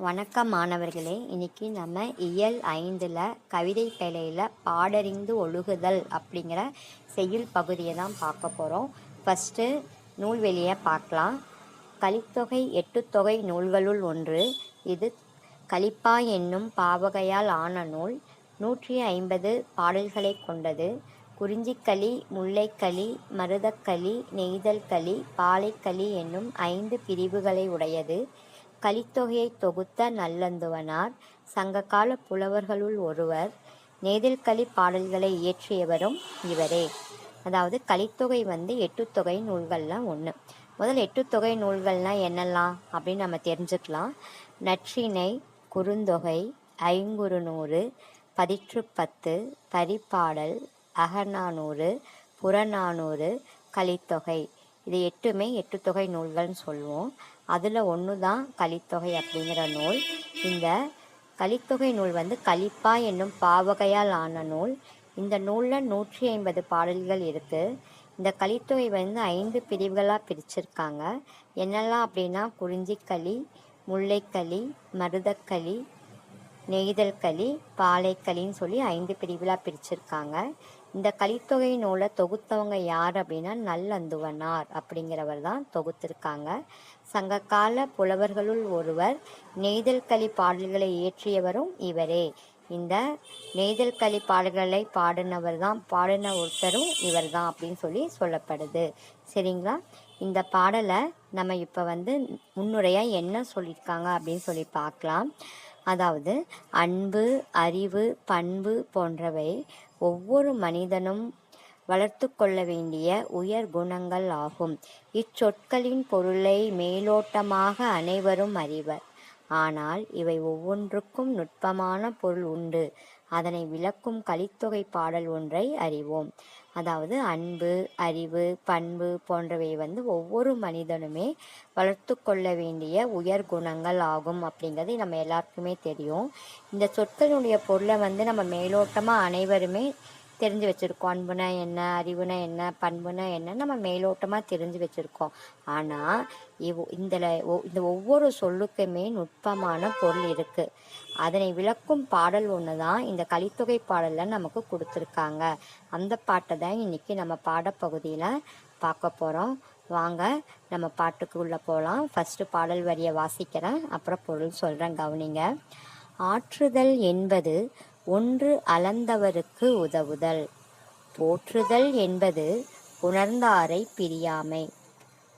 வணக்கம் மாணவர்களே. இன்னைக்கு நம்ம இயல் ஐந்தில் கவிதை பேழையில் பாடறிந்து ஒழுகுதல் அப்படிங்கிற செய்யுள் பகுதியை தான் பார்க்க போகிறோம் ஃபஸ்ட்டு நூல்வெளியை பார்க்கலாம். கலித்தொகை எட்டுத்தொகை நூல்களுள் ஒன்று. இது கலிப்பா என்னும் பாவகையால் ஆன நூல். நூற்றி ஐம்பது பாடல்களை கொண்டது. குறிஞ்சிக்களி முல்லைக்களி மருதக்களி நெய்தல்களி பாலைக்களி என்னும் ஐந்து பிரிவுகளை உடையது. கலித்தொகையை தொகுத்த நல்லந்துவனார். சங்ககால புலவர்களுள் ஒருவர் நேதில்களி பாடல்களை இயற்றியவரும் இவரே. அதாவது கலித்தொகை வந்து எட்டுத்தொகை நூல்கள்லாம் ஒன்று முதல் எட்டுத்தொகை நூல்கள்லாம் என்னெல்லாம் அப்படின்னு நம்ம தெரிஞ்சுக்கலாம். நற்றிணை குறுந்தொகை ஐங்குறுநூறு பதிற்றுப்பத்து பரிப்பாடல் அகநானூறு புறநானூறு கலித்தொகை இது எட்டுமே எட்டுத்தொகை நூல்கள்னு சொல்லுவோம். அதில் ஒன்று தான் கலித்தொகை அப்படிங்கிற நூல். இந்த கலித்தொகை நூல் வந்து கலிப்பா என்னும் பாவகையால் ஆன நூல். இந்த நூலில் நூற்றி ஐம்பது பாடல்கள் இருக்குது இந்த கலித்தொகை வந்து ஐந்து பிரிவுகளாக பிரிச்சிருக்காங்க. என்னெல்லாம் அப்படின்னா குறிஞ்சிக்களி முல்லைக்களி மருதக்களி நெய்தல் களி பாலைக்களின்னு சொல்லி ஐந்து பிரிவுகளாக பிரிச்சிருக்காங்க. இந்த கலித்தொகை நூலை தொகுத்தவங்க யார் அப்படின்னா நல்லந்துவனார் அப்படிங்கிறவர் தான் தொகுத்திருக்காங்க. சங்ககால புலவர்களுள் ஒருவர் நெய்தல்களி பாடல்களை இயற்றியவரும் இவரே. இந்த நெய்தல்களி பாடல்களை பாடினவர் தான் பாடின ஒருத்தரும் இவர் தான் அப்படின்னு சொல்லி சொல்லப்படுது. சரிங்களா? இந்த பாடலை நம்ம இப்போ வந்து முன்னுரையாக என்ன சொல்லியிருக்காங்க அப்படின்னு சொல்லி பார்க்கலாம். அதாவது அன்பு அறிவு பண்பு போன்றவை ஒவ்வொரு மனிதனும் வளர்த்து கொள்ள வேண்டிய உயர் குணங்கள் ஆகும். இச்சொற்களின் பொருளை மேலோட்டமாக அனைவரும் அறிவர். ஆனால் இவை ஒவ்வொன்றுக்கும் நுட்பமான பொருள் உண்டு. அதனை விளக்கும் கலித்தொகை பாடல் ஒன்றை அறிவோம். அதாவது அன்பு அறிவு பண்பு போன்றவை வந்து ஒவ்வொரு மனிதனுமே வளர்த்து கொள்ள வேண்டிய உயர் குணங்கள் ஆகும் அப்படிங்கிறது நம்ம எல்லாருக்குமே தெரியும். இந்த சொற்களுடைய பொருளை வந்து நம்ம மேலோட்டமாக அனைவருமே தெரிஞ்சு வச்சுருக்கோம். அன்புனா என்ன அறிவுனா என்ன பண்புனா என்ன நம்ம மேலோட்டமாக தெரிஞ்சு வச்சுருக்கோம். ஆனால் இவ் இந்த இந்த ஒவ்வொரு சொல்லுக்குமே நுட்பமான பொருள் இருக்குது அதனை விளக்கும் பாடல் ஒன்று தான் இந்த கலித்தொகை பாடலில் நமக்கு கொடுத்துருக்காங்க. அந்த பாட்டை தான் இன்றைக்கி நம்ம பாடப்பகுதியில் பார்க்க போகிறோம் வாங்க நம்ம பாட்டுக்குள்ளே போகலாம் ஃபஸ்ட்டு பாடல் வரியை வாசிக்கிறேன். அப்புறம் பொருள் சொல்கிறேன் கவனிங்க. ஆற்றுதல் என்பது ஒன்று அளந்தவருக்கு உதவுதல். போற்றுதல் என்பது உணர்ந்தாரை பிரியாமை.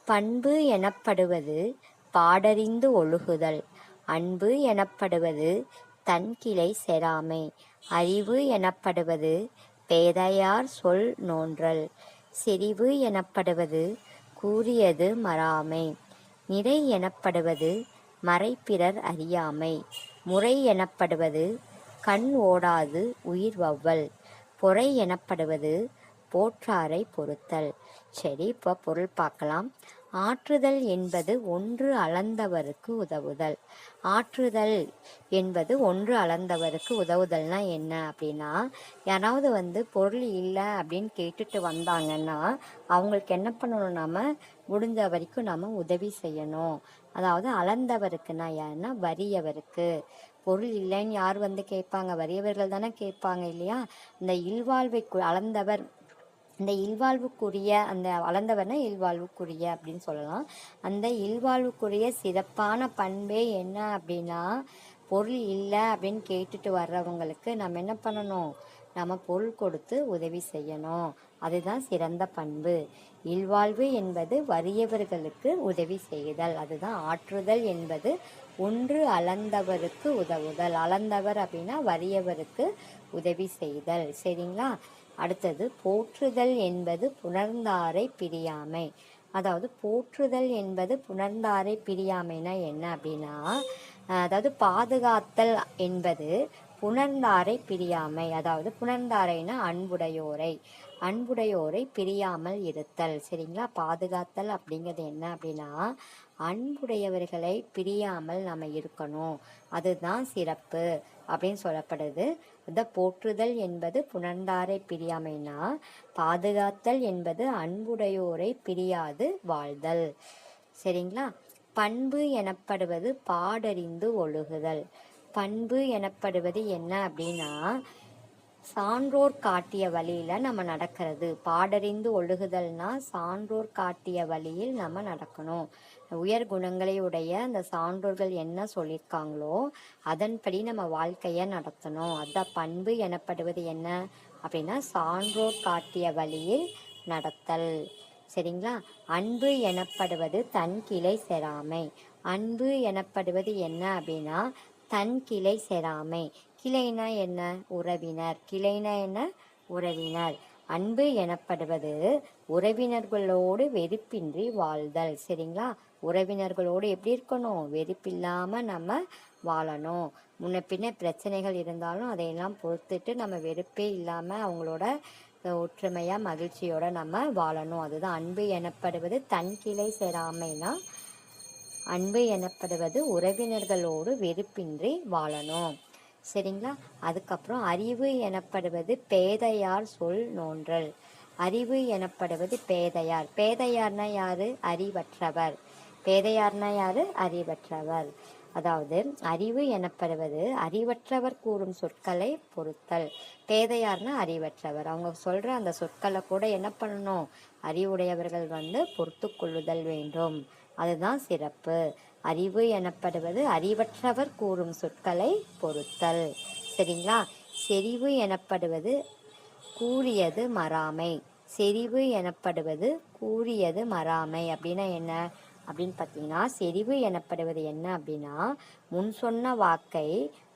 பண்பு எனப்படுவது பாடறிந்து ஒழுகுதல். அன்பு எனப்படுவது தன்கிளை செராமை. அறிவு எனப்படுவது பேதையார் சொல் நோன்றல். செறிவு எனப்படுவது கூறியது மறாமை. நிறை எனப்படுவது மறைப்பிறர் அறியாமை. முறை எனப்படுவது கண் ஓடாது உயிர் வவ்வல். பொறை எனப்படுவது போற்றாரை பொறுத்தல். சரி இப்போ பொருள் பார்க்கலாம். ஆற்றுதல் என்பது ஒன்று அளந்தவருக்கு உதவுதல். ஆற்றுதல் என்பது ஒன்று அளந்தவருக்கு உதவுதல்னா என்ன அப்படின்னா யாராவது வந்து பொருள் இல்லை அப்படின்னு கேட்டுட்டு வந்தாங்கன்னா அவங்களுக்கு என்ன பண்ணணும் நாம? முடிஞ்ச வரைக்கும் நாம் உதவி செய்யணும். அதாவது அளந்தவருக்குன்னா யாருன்னா வறியவருக்கு. பொருள் இல்லைன்னு யார் வந்து கேட்பாங்க? வறியவர்கள் தானே கேட்பாங்க இல்லையா? இந்த இல்வாழ்வை அளந்தவர் இந்த இல்வாழ்வுக்குரிய அந்த அளந்தவர்னா இல்வாழ்வுக்குரிய அப்படின்னு சொல்லலாம். அந்த இல்வாழ்வுக்குரிய சிறப்பான பண்பே என்ன அப்படின்னா பொருள் இல்லை அப்படின்னு கேட்டுட்டு வர்றவங்களுக்கு நம்ம என்ன பண்ணணும்? நம்ம பொருள் கொடுத்து உதவி செய்யணும். அதுதான் சிறந்த பண்பு. இல்வாழ்வு என்பது வறியவர்களுக்கு உதவி செய்தல். அதுதான் ஆற்றுதல் என்பது. ஒன்று அளந்தவருக்கு உதவுதல். அளந்தவர் அப்படின்னா வறியவருக்கு உதவி செய்தல். சரிங்களா? அடுத்தது போற்றுதல் என்பது புணர்ந்தாரை பிரியாமை. அதாவது போற்றுதல் என்பது புணர்ந்தாரை பிரியாமைனா என்ன அப்படின்னா அதாவது பாதுகாத்தல் என்பது புணர்ந்தாரை பிரியாமை. அதாவது புணர்ந்தாரைனா அன்புடையோரை. அன்புடையோரை பிரியாமல் இருத்தல். சரிங்களா? பாதுகாத்தல் அப்படிங்கிறது என்ன அப்படின்னா அன்புடையவர்களை பிரியாமல் நம்ம இருக்கணும். அதுதான் சிறப்பு அப்படின்னு சொல்லப்படுது. இந்த போற்றுதல் என்பது புணர்ந்தாரை பிரியாமைனா பாதுகாத்தல் என்பது அன்புடையோரை பிரியாது வாழ்தல். சரிங்களா? பண்பு எனப்படுவது பாடறிந்து ஒழுகுதல். பண்பு எனப்படுவது என்ன அப்படின்னா சான்றோர் காட்டிய வழியில் நம்ம நடக்கிறது. பாடறிந்து ஒழுகுதல்னா சான்றோர் காட்டிய வழியில் நம்ம நடக்கணும். உயர் குணங்களை உடைய அந்த சான்றோர்கள் என்ன சொல்லியிருக்காங்களோ அதன்படி நம்ம வாழ்க்கையை நடத்தணும். அதான் பண்பு எனப்படுவது என்ன? அப்படின்னா சான்றோர் காட்டிய வழியில் நடத்தல். சரிங்களா? அன்பு எனப்படுவது தன் கிளை செராமை. அன்பு எனப்படுவது என்ன அப்படின்னா தன் கிளை செராமை. கிளைனா என்ன? உறவினர். கிளைனா என்ன? உறவினர். அன்பு எனப்படுவது உறவினர்களோடு வெறுப்பின்றி வாழ்தல். சரிங்களா? உறவினர்களோடு எப்படி இருக்கணும்? வெறுப்பில்லாமல் நம்ம வாழணும். முன்ன பின்ன பிரச்சனைகள் இருந்தாலும் அதையெல்லாம் பொறுத்துட்டு நம்ம வெறுப்பே இல்லாமல் அவங்களோட ஒற்றுமையாக மகிழ்ச்சியோட நம்ம வாழணும். அதுதான் அன்பு எனப்படுவது. தன் கிளை சேராமைனா அன்பு எனப்படுவது உறவினர்களோடு வெறுப்பின்றி வாழணும். சரிங்களா? அதுக்கப்புறம் அறிவு எனப்படுவது பேதையார் சொல் நோன்றல். அறிவு எனப்படுவது பேதையார். பேதையார்னா யாரு? அறிவற்றவர். பேதையார்னா யாரு? அறிவற்றவர். அதாவது அறிவு எனப்படுவது அறிவற்றவர் கூறும் சொற்களை பொறுத்தல். பேதையார்னா அறிவற்றவர். அவங்க சொல்ற அந்த சொற்களை கூட என்ன பண்ணணும்? அறிவுடையவர்கள் வந்து பொறுத்து கொள்ளுதல் வேண்டும். அதுதான் சிறப்பு. அறிவு எனப்படுவது அறிவற்றவர் கூறும் சொற்களை பொறுத்தல் சரிங்களா? செறிவு எனப்படுவது கூறியது மறாமை. செறிவு எனப்படுவது கூறியது மறாமை. அப்படின்னா என்ன? அப்படின்னு பார்த்தீங்கன்னா செறிவு எனப்படுவது என்ன அப்படின்னா முன் சொன்ன வாக்கை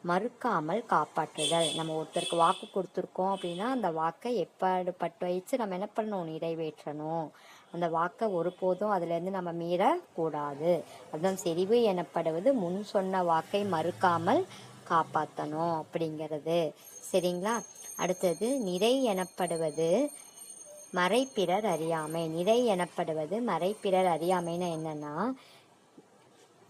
மறுக்காமல் காப்பாற்றுதல். நம்ம ஒருத்தருக்கு வாக்கு கொடுத்துருக்கோம் அப்படின்னா அந்த வாக்கை எப்பாடுபட்டு வச்சு நம்ம என்ன பண்ணணும்? நிறைவேற்றணும். அந்த வாக்கை ஒருபோதும் அதுலேருந்து நம்ம மீறக்கூடாது. அதுதான் செறிவு எனப்படுவது முன் சொன்ன வாக்கை மறுக்காமல் காப்பாற்றணும் அப்படிங்கிறது. சரிங்களா? அடுத்தது நிறை எனப்படுவது மறைப்பிறர் அறியாமை. நிறை எனப்படுவது மறைப்பிறர் அறியாமைன்னா என்னன்னா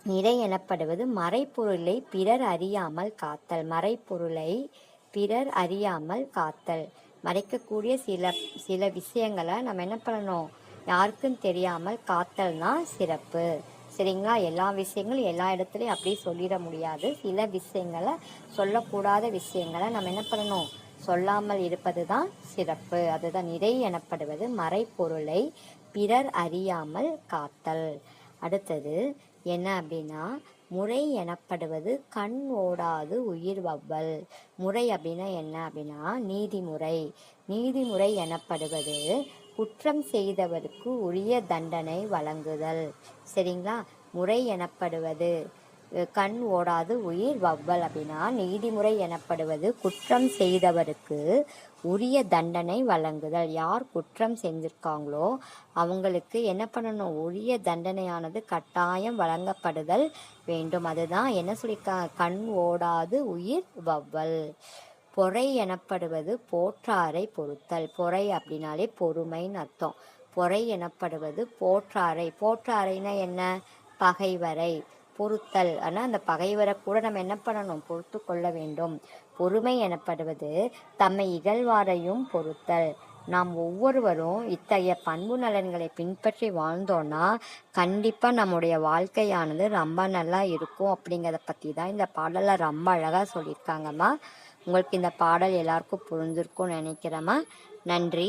நிறை எனப்படுவது மறைப்பொருளை பிறர் அறியாமல் காத்தல். மறைப்பொருளை பிறர் அறியாமல் காத்தல். மறைக்கக்கூடிய சில சில விஷயங்களை நம்ம என்ன பண்ணணும்? யாருக்கும் தெரியாமல் காத்தல்னா சிறப்பு. சரிங்களா? எல்லா விஷயங்களும் எல்லா இடத்துலையும் அப்படியே சொல்லிட முடியாது. சில விஷயங்களை சொல்லக்கூடாத விஷயங்களை நம்ம என்ன பண்ணணும்? சொல்லாமல் இருப்பது தான் சிறப்பு. அதுதான் நிறை எனப்படுவது மறைப்பொருளை பிறர் அறியாமல் காத்தல். அடுத்தது என்ன அப்படின்னா முறை எனப்படுவது கண் ஓடாது உயிர் வவ்வல். முறை அப்படின்னா என்ன அப்படின்னா நீதிமுறை. நீதிமுறை எனப்படுவது குற்றம் செய்தவருக்கு உரிய தண்டனை வழங்குதல். சரிங்களா? முறை எனப்படுவது கண் ஓடாது உயிர் வவ்வல் அப்படின்னா நீதிமுறை எனப்படுவது குற்றம் செய்தவருக்கு உரிய தண்டனை வழங்குதல். யார் குற்றம் செஞ்சிருக்காங்களோ அவங்களுக்கு என்ன பண்ணணும்? உரிய தண்டனையானது கட்டாயம் வழங்கப்படுதல் வேண்டும். அதுதான் என்ன சொல்லியிருக்காங்க கண் ஓடாது உயிர் வவ்வல். பொறை எனப்படுவது போற்றாரை பொறுத்தல். பொறை அப்படின்னாலே பொறுமைன்னு அர்த்தம். பொறை எனப்படுவது போற்றாரை. போற்றாரைனா என்ன? பகைவரை பொறுத்தல். ஆனால் அந்த பகைவரை கூட நம்ம என்ன பண்ணணும்? பொறுத்து கொள்ள வேண்டும். பொறுமை எனப்படுவது தம்மை இகழ்வாரையும் பொறுத்தல். நாம் ஒவ்வொருவரும் இத்தகைய பண்பு நலன்களை பின்பற்றி வாழ்ந்தோன்னா கண்டிப்பாக நம்முடைய வாழ்க்கையானது ரொம்ப நல்லா இருக்கும் அப்படிங்கிறத பற்றி தான் இந்த பாடலில் ரொம்ப அழகாக சொல்லியிருக்காங்கம்மா. உங்களுக்கு இந்த பாடல் எல்லாருக்கும் புரிஞ்சிருக்கும்னு நினைக்கிறேம்மா. நன்றி.